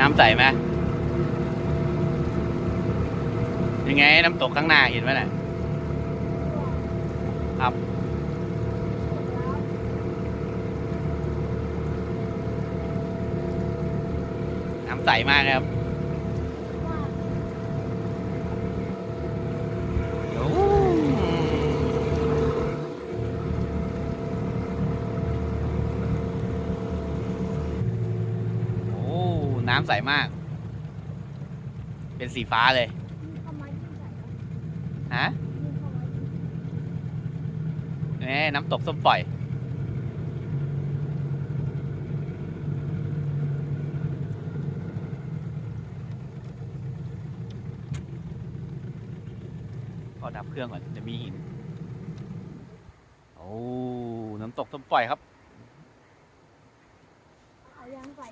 น้ำใสไหมยังไงน้ำตกข้างหน้าเห็นไหมน่ะครับ น้ำใสมากครับโอ้โอ้ น้ำใสมาก เป็นสีฟ้าเลย ฮะแหมน้ำตกส้มปล่อยขอดับเครื่องก่อนจะมีหิน โอ้ น้ำตกส้มปล่อยครับ เอายางใส่